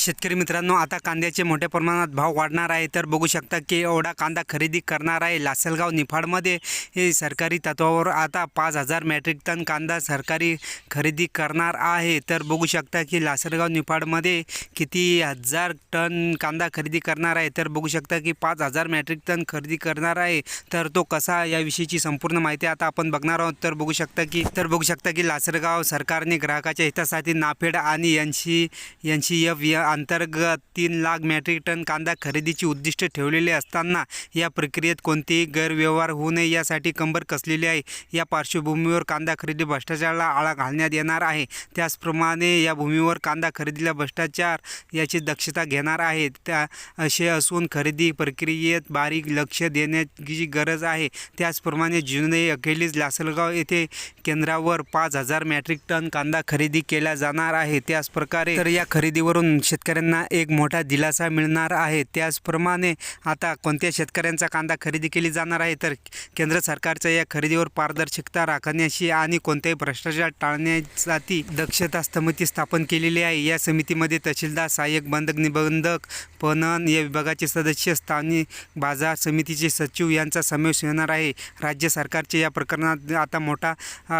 शेतकरी मित्रांनो आता कांद्याचे मोठ्या प्रमाणात भाव वाढणार आहे. तर बघू शकता की एवढा कांदा खरेदी करणार आहे लासलगाव निफाडमध्ये. हे सरकारी तत्वावर आता पाच हजार मॅट्रिक टन कांदा सरकारी खरेदी करणार आहे. तर बघू शकता की लासलगाव निफाडमध्ये किती हजार टन कांदा खरेदी करणार आहे. तर बघू शकता की पाच हजार मॅट्रिक टन खरेदी करणार आहे. तर तो कसा याविषयीची संपूर्ण माहिती आता आपण बघणार आहोत. तर बघू शकता की तर बघू शकता की लासलगाव सरकारने ग्राहकाच्या हितासाठी नाफेड आणि यांशी यांची एफ या अंतर्गत तीन लाख मॅट्रिक टन कांदा खरेदीची उद्दिष्ट ठेवलेले असताना या प्रक्रियेत कोणतेही गैरव्यवहार होऊ नये यासाठी कंबर कसलेली आहे? या पार्श्वभूमीवर कांदा खरेदी भ्रष्टाचाराला आळा घालण्यात येणार आहे. त्याचप्रमाणे या भूमीवर कांदा खरेदीला भ्रष्टाचार याची दक्षता घेणार आहे. त्या असे असून खरेदी प्रक्रियेत बारीक लक्ष देण्याची गरज आहे. त्याचप्रमाणे जुने अखेरीस लासलगाव येथे केंद्रावर पाच हजार मॅट्रिक टन कांदा खरेदी केला जाणार आहे. त्याच प्रकारे तर या खरेदीवरून शेतकऱ्यांना एक मोठा दिलासा मिळणार आहे. त्याचप्रमाणे आता कोणत्या शेतकऱ्यांचा कांदा खरेदी केली जाणार आहे? तर केंद्र सरकारच्या या खरेदीवर पारदर्शकता राखण्याची आणि कोणत्याही भ्रष्टाचार टाळण्यासाठी दक्षता समिती स्थापन केलेली आहे. या समितीमध्ये तहसीलदार सहाय्यक बंधक निबंधक पणन या विभागाचे सदस्य स्थानिक बाजार समितीचे सचिव यांचा समावेश होणार आहे. राज्य सरकारचे या प्रकरणात आता मोठा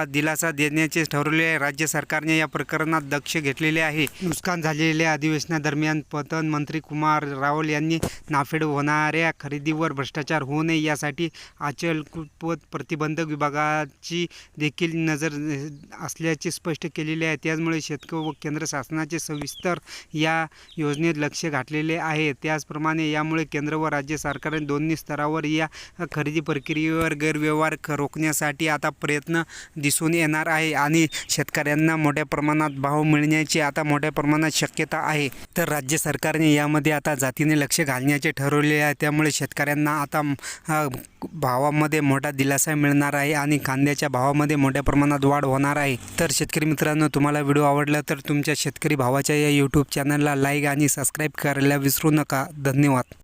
दिलासा देण्याचे ठरवले आहे. राज्य सरकारने या प्रकरणात दक्ष घेतलेले आहे. नुकसान झालेल्या अधिवेशनादरम्यान पतन मंत्री कुमार रावल यांनी नाफेड होणाऱ्या खरेदीवर भ्रष्टाचार होऊ नये यासाठी अचलपूत प्रतिबंधक विभागाची देखील नजर असल्याचे स्पष्ट केलेले आहे. त्याचमुळे शेतकरी व केंद्र शासनाचे सविस्तर या योजनेत लक्ष घातलेले आहे. त्याचप्रमाणे यामुळे केंद्र व राज्य सरकारने दोन्ही स्तरावर या खरेदी प्रक्रियेवर गैरव्यवहार रोखण्यासाठी आता प्रयत्न दिसून येणार आहे आणि शेतकऱ्यांना मोठ्या प्रमाणात भाव मिळण्याची आता मोठ्या प्रमाणात शक्यता आहे. तर राज्य सरकारने यामध्ये आता जातीने लक्ष घालण्याचे ठरवले आहे. त्यामुळे शेतकऱ्यांना आता भावामध्ये मोठा दिलासा मिळणार आहे आणि कांद्याच्या भावामध्ये मोठ्या प्रमाणात वाढ होणार आहे. तर शेतकरी मित्रांनो तुम्हाला व्हिडिओ आवडला तर तुमच्या शेतकरी भावाच्या या यूट्यूब चॅनलला लाईक आणि सबस्क्राईब करायला विसरू नका. धन्यवाद.